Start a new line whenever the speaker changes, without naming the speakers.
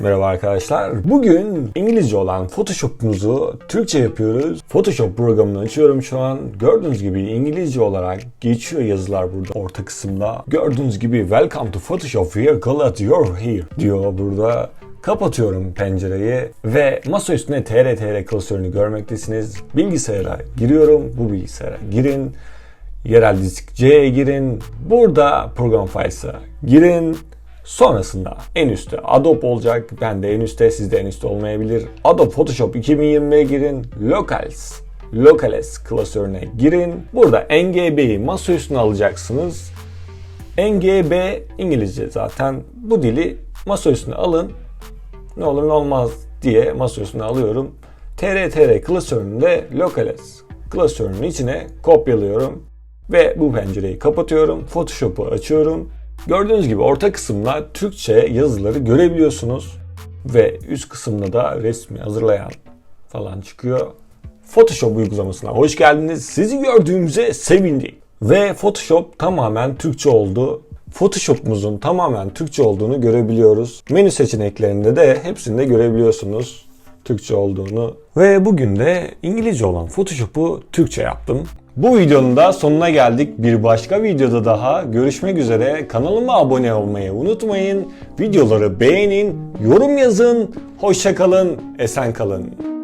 Merhaba arkadaşlar. Bugün İngilizce olan Photoshop'umuzu Türkçe yapıyoruz. Photoshop programını açıyorum şu an. Gördüğünüz gibi İngilizce olarak geçiyor yazılar burada orta kısımda. Gördüğünüz gibi Welcome to Photoshop here, glad you're here diyor burada. Kapatıyorum pencereyi ve masa üstüne TRTR klasörünü görmektesiniz. Bilgisayara giriyorum. Bu bilgisayara girin. Yerel disk C'ye girin. Burada program files'a girin. Sonrasında en üstte Adobe olacak. Ben de en üstte, sizde en üstte olmayabilir. Adobe Photoshop 2020'ye girin. Locals, Locales klasörüne girin. Burada NGB'yi masa üstüne alacaksınız. NGB İngilizce zaten. Bu dili masa üstüne alın. Ne olur ne olmaz diye masa üstüne alıyorum. TRTR klasörünü de Locales klasörünün içine kopyalıyorum. Ve bu pencereyi kapatıyorum. Photoshop'u açıyorum. Gördüğünüz gibi orta kısımda Türkçe yazıları görebiliyorsunuz. Ve üst kısımda da resmi hazırlayan falan çıkıyor. Photoshop uygulamasına hoş geldiniz. Sizi gördüğümüze sevindik. Ve Photoshop tamamen Türkçe oldu. Photoshop'umuzun tamamen Türkçe olduğunu görebiliyoruz. Menü seçeneklerinde de hepsinde görebiliyorsunuz Türkçe olduğunu. Ve bugün de İngilizce olan Photoshop'u Türkçe yaptım. Bu videonun da sonuna geldik. Bir başka videoda daha görüşmek üzere. Kanalıma abone olmayı unutmayın. Videoları beğenin, yorum yazın. Hoşçakalın, esen kalın.